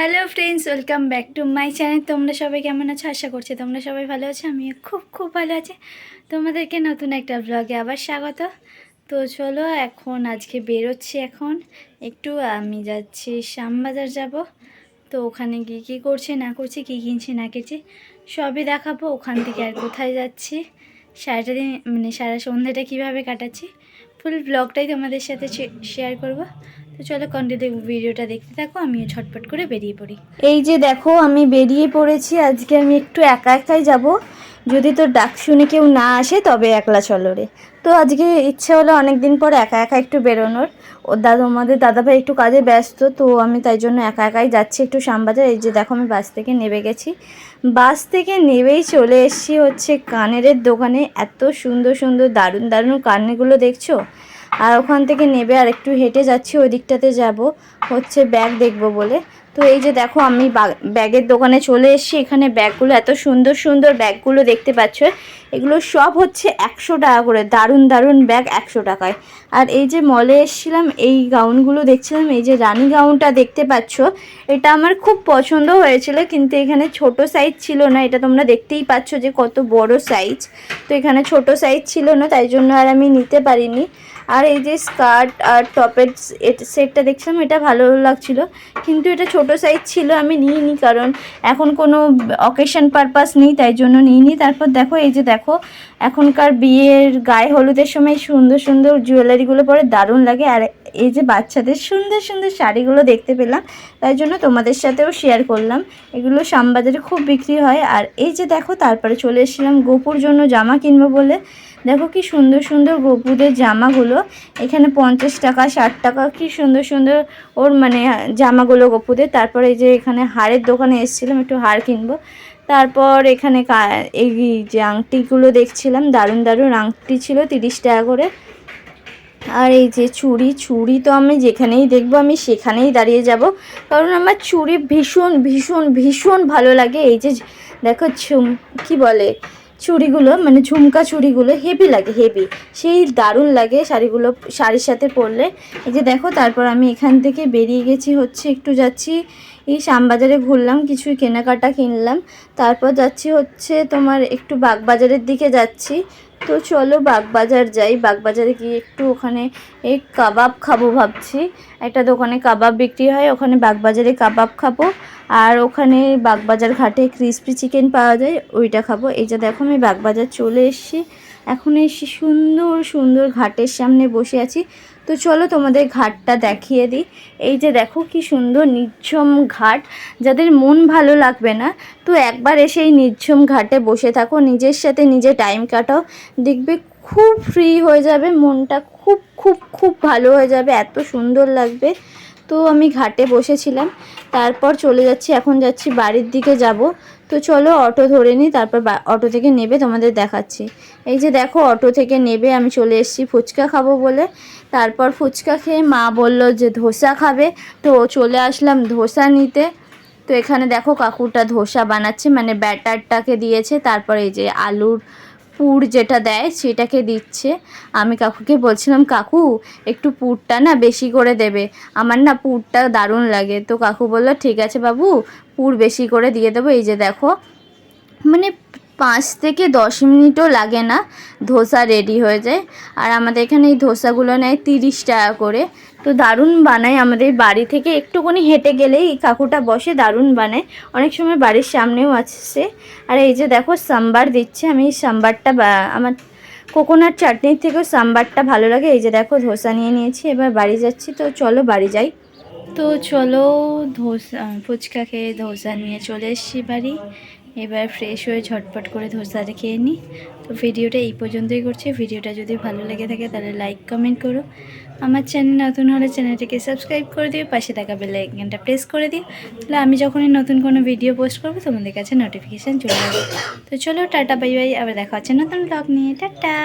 Hello friends welcome back to my channel তোমরা সবাই কেমন আছো? আশা করছি তোমরা সবাই ভালো আছো। আমি খুব খুব ভালো আছি। তোমাদেরকে নতুন একটা ব্লগে আবার স্বাগত। তো চলো, এখন আজকে বেরোচ্ছি এখন। একটু আমি যাচ্ছি, শ্যামবাজার যাব। তো ওখানে গিয়ে কী করছে, না করছে, কী কিনছি, না কিনছি, সবই দেখাবো। ওখান থেকে আর কোথায় যাচ্ছি, সারাটা দিন মানে সারা সন্ধ্যাটা কীভাবে কাটাচ্ছি ফুল ব্লগটাই তোমাদের সাথে শেয়ার করব। তো চলো কন্টিনিউ ভিডিওটা দেখতে থাকো, আমিও ঝটপট করে বেরিয়ে পড়ি। এই যে দেখো, আমি বেরিয়ে পড়েছি, আজকে আমি একটু একা একাই যাব। যদি তোর ডাক শুনে কেউ না আসে, তবে একলা চলো রে। তো আজকে ইচ্ছে হলো অনেক দিন পর একা একা একটু বেরোনোর। ও দাদা আমাদের দাদাভাই একটু কাজে ব্যস্ত, তো আমি তাই জন্য একা একাই যাচ্ছি একটু শ্যামবাজার। এই যে দেখো, আমি বাস থেকে নেমে গেছি। বাস থেকে নেবেই চলে এসেছি হচ্ছে কানের দোকানে। এত সুন্দর সুন্দর, দারুণ দারুণ কানেরগুলো দেখছ? আর ওখান থেকে নেবে আর একটু হেঁটে যাচ্ছি ওই দিকটাতে যাব। হচ্ছে ব্যাগ দেখব বলে। তো এই যে দেখো আমি ব্যাগের দোকানে চলে এসেছি। এখানে ব্যাগগুলো এত সুন্দর সুন্দর ব্যাগগুলো দেখতে পাচ্ছ। এগুলো সব হচ্ছে একশো টাকা করে। দারুণ দারুণ ব্যাগ একশো টাকায়। আর এই যে মলে এসেছিলাম, এই গাউনগুলো দেখছিলাম, এই যে রানি গাউনটা দেখতে পাচ্ছ। এটা আমার খুব পছন্দ হয়েছিল, কিন্তু এখানে ছোট সাইজ ছিল না। এটা তোমরা দেখতেই পাচ্ছ যে কত বড় সাইজ তো এখানে ছোট সাইজ ছিল না, তাই জন্য আর আমি নিতে পারিনি। আর এই যে স্কার্ট আর টপের সেটটা দেখছিলাম, এটা ভালো লাগছিল। কিন্তু এটা ছোট সাইজ ছিল, আমি নিইনি, কারণ এখন কোনো অকেশন পারপাস নেই, তাই জন্য নিইনি। তারপর দেখো, এই যে দেখো, এখনকার বিয়ের গায়ে হলুদের সময় সুন্দর সুন্দর জুয়েলারিগুলো পরে দারুণ লাগে। আর এই যে বাচ্চাদের সুন্দর সুন্দর শাড়িগুলো দেখতে পেলাম, তাই জন্য তোমাদের সাথেও শেয়ার করলাম। এগুলো শ্যামবাজারে খুব বিক্রি হয়। আর এই যে দেখো, তারপরে চলে এসেছিলাম গোপুর জন্য জামা কিনবো বলে। দেখো কি সুন্দর সুন্দর গোপুদের জামাগুলো। এখানে পঞ্চাশ টাকা, ষাট টাকা, কি সুন্দর সুন্দর ওর মানে জামাগুলো গোপুদের। তারপরে এই যে এখানে হাড়ের দোকানে এসেছিলাম, একটু হাড় কিনবো। তারপর এখানে এই যে আংটিগুলো দেখছিলাম, দারুণ দারুণ আংটি ছিল, তিরিশ টাকা করে। আর এই যে চুড়ি চুড়ি তো আমি যেখানেই দেখব, আমি সেখানেই দাঁড়িয়ে যাব। কারণ আমার চুড়ি ভীষণ ভীষণ ভীষণ ভালো লাগে। এই যে, দেখো কি বলে? চুড়িগুলো মানে ঝুমকা চুড়িগুলো হেভি লাগে হেভি সেই দারুণ লাগে শাড়িগুলো, শাড়ির সাথে পরলে। এই যে দেখো, তারপর আমি এখান থেকে বেরিয়ে গেছি, হচ্ছে একটু যাচ্ছি, এই শ্যামবাজারে ঘুরলাম, কিছু কেনাকাটা কিনলাম। তারপর যাচ্ছি হচ্ছে তোমার একটু বাগবাজারের দিকে যাচ্ছি। তো চলো বাগবাজার যাই। বাগবাজারে গিয়ে একটু ওখানে এই কাবাব খাব ভাবছি। একটা দোকানে কাবাব বিক্রি হয়, ওখানে বাগবাজারে কাবাব খাব। আর ওখানে বাগবাজার ঘাটে ক্রিসপি চিকেন পাওয়া যায়, ওইটা খাব। এই যে দেখো আমি বাগবাজার চলে এসেছি। এখন এসে সুন্দর সুন্দর ঘাটের সামনে বসে আছি। তো চলো তোমাদের ঘাটটা দেখিয়ে দিই। এই যে দেখো কি সুন্দর নির্ঝম ঘাট। যাদের মন ভালো লাগবে না, তো একবার এসে এই নির্ঝম ঘাটে বসে থাকো। নিজের সাথে নিজে টাইম কাটাও। দেখবে খুব ফ্রি হয়ে যাবে, মনটা খুব খুব খুব ভালো হয়ে যাবে, এত সুন্দর লাগবে। তো আমি ঘাটে বসেছিলাম। তারপর চলে যাচ্ছি, এখন যাচ্ছি বাড়ির দিকে যাব। তো চলো অটো ধরে নিই তারপর অটো থেকে নেবে, তোমাদের দেখাচ্ছি। এই যে দেখো, অটো থেকে নেবে, আমি চলে এসেছি ফুচকা খাব বলে। তারপর ফুচকা খেয়ে মা বলল যে ধোসা খাবে, তো চলে আসলাম ধোসা নিতে। তো এখানে দেখো কাকুটা ধোসা বানাচ্ছে মানে ব্যাটারটাকে দিয়েছে। তারপর এই যে আলুর পুর যেটা দেয় সেটাকে দিচ্ছে। আমি কাকুকে বলছিলাম, কাকু, একটু পুরটা না বেশি করে দেবে। আমার না পুরটা দারুণ লাগে। তো কাকু বলল, ঠিক আছে বাবু, পুর বেশি করে দিয়ে দেবো। এই যে দেখো মানে পাঁচ থেকে দশ মিনিটও লাগে না, ধোসা রেডি হয়ে যায়। আর আমাদের এখানে এই ধোসাগুলো নেয় তিরিশ টাকা করে। তো দারুণ বানায় আমাদের বাড়ি থেকে। একটুখানি হেঁটে গেলেই এই কাকুটা বসে দারুণ বানায়। অনেক সময় বাড়ির সামনেও আছে আর এই যে দেখো, সাম্বার দিচ্ছে। আমি এই সাম্বারটা আমার কোকোনাট চাটনির থেকেও সাম্বারটা ভালো লাগে। এই যে দেখো, ধোসা নিয়ে নিয়েছি। এবার বাড়ি যাচ্ছি। তো চলো বাড়ি যাই। তো চলো ধোসা, ফুচকা খেয়ে ধোসা নিয়ে চলে এসেছি বাড়ি। এবার ফ্রেশ হয়ে ঝটপট করে ধোসাটা খেয়ে নিই তো ভিডিওটা এই পর্যন্তই করছি। ভিডিওটা যদি ভালো লেগে থাকে তাহলে লাইক কমেন্ট করো। আমার চ্যানেল নতুন হলে চ্যানেলটিকে সাবস্ক্রাইব করে দিও, পাশে থাকা বেল আইকনটা প্রেস করে দিও। তাহলে আমি যখনই নতুন কোনো ভিডিও পোস্ট করব, তোমাদের কাছে নোটিফিকেশান চলে যাবে তো চলো, টাটা বাই বাই আবার দেখা হচ্ছে নতুন ব্লগ নিয়ে। টাটা!